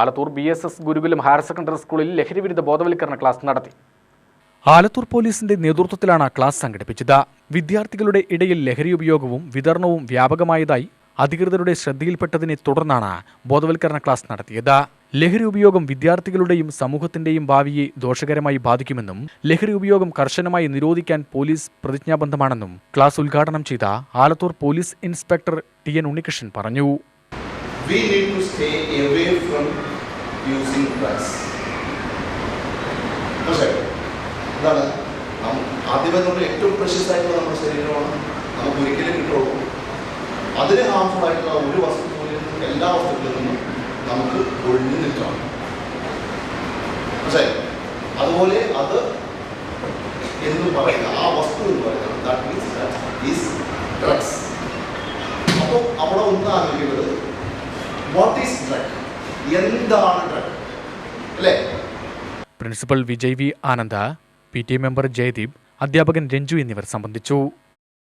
Alathur B S S Gurukulam higher secondary സ്കൂളിൽ ലഹരിവിരുദ്ധ ബോധവൽക്കരണ ക്ലാസ് നടത്തി. ആലത്തൂർ പോലീസിന്റെ നേതൃത്വത്തിലാണ് ക്ലാസ് സംഘടിപ്പിച്ചത്. വിദ്യാർത്ഥികളുടെ ഇടയിൽ ലഹരി ഉപയോഗവും വിതരണവും വ്യാപകമായതായി അധികൃതരുടെ ശ്രദ്ധയിൽപ്പെട്ടതിനെ തുടർന്നാണ് ബോധവൽക്കരണ ക്ലാസ് നടത്തിയത്. ലഹരി ഉപയോഗം വിദ്യാർത്ഥികളുടെയും സമൂഹത്തിന്റെയും ഭാവിയെ ദോഷകരമായി ബാധിക്കുമെന്നും ലഹരി ഉപയോഗം കർശനമായി നിരോധിക്കാൻ പോലീസ് പ്രതിജ്ഞാബദ്ധമാണെന്നും ക്ലാസ് ഉദ്ഘാടനം ചെയ്ത Alathur police inspector T N Unnikrishnan പറഞ്ഞു. We need to stay away from using drugs. മനസ്സിലായോ എന്താണ് ആദ്യമേ നമ്മൾ ഏറ്റവും പ്രഷ്യസ് ആയിട്ടുള്ള നമ്മുടെ ശരീരമാണ്. നമുക്ക് ഒരിക്കലും കിട്ടുള്ളൂ. അതിന് ഹാർംഫുൾ ആയിട്ടുള്ള ഒരു വസ്തു എല്ലാ വസ്തുക്കളിൽ നിന്നും നമുക്ക് ഒഴിഞ്ഞു നിൽക്കാം. മനസ്സിലായോ? അതുപോലെ അത് എന്ന് പറയുന്ന ആ വസ്തു എന്ന് പറയുന്നത് that means that is drugs അപ്പോൾ അവിടെ ഒന്ന് ആലോചിക്കുന്നത് വാട്ട് ഈസ് എന്താണ് അല്ലേ? Principal Vijay V Ananda P T member Jayadeep അധ്യാപകൻ രഞ്ജു എന്നിവർ സംബന്ധിച്ചു.